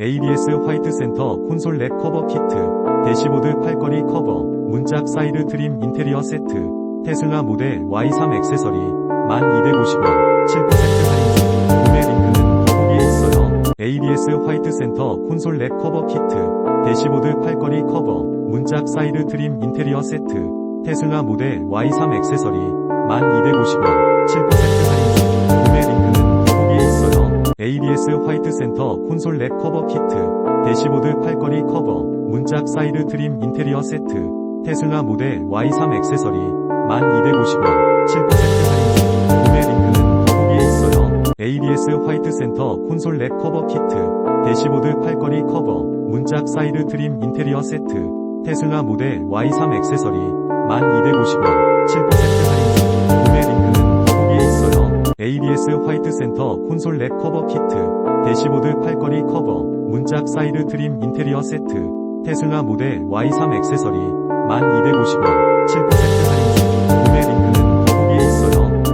ABS 화이트 센터 콘솔 랩 커버 키트, 대시보드 팔걸이 커버, 문짝 사이드 트림 인테리어 세트, 테슬라 모델 Y3 액세서리, 1250원, 7% 할인 중, 구매 링크는 더보기에 있어요. ABS 화이트 센터 콘솔 랩 커버 키트, 대시보드 팔걸이 커버, 문짝 사이드 트림 인테리어 세트, 테슬라 모델 Y3 액세서리, 1250원, 화이트 센터 콘솔 랩 커버 키트, 대시보드 팔걸이 커버, 문짝 사이드 트림 인테리어 세트, 테슬라 모델 Y3 액세서리, 1250원, 7% 할인 중, 구매 링크는 더보기에 있어요. ABS 화이트 센터 콘솔 랩 커버 키트, 대시보드 팔걸이 커버, 문짝 사이드 트림 인테리어 세트, 테슬라 모델 Y3 액세서리, 1250원, ABS 화이트 센터 콘솔 랩 커버 키트, 대시보드 팔걸이 커버, 문짝 사이드 트림 인테리어 세트, 테슬라 모델 Y3 액세서리, 1250원, 7%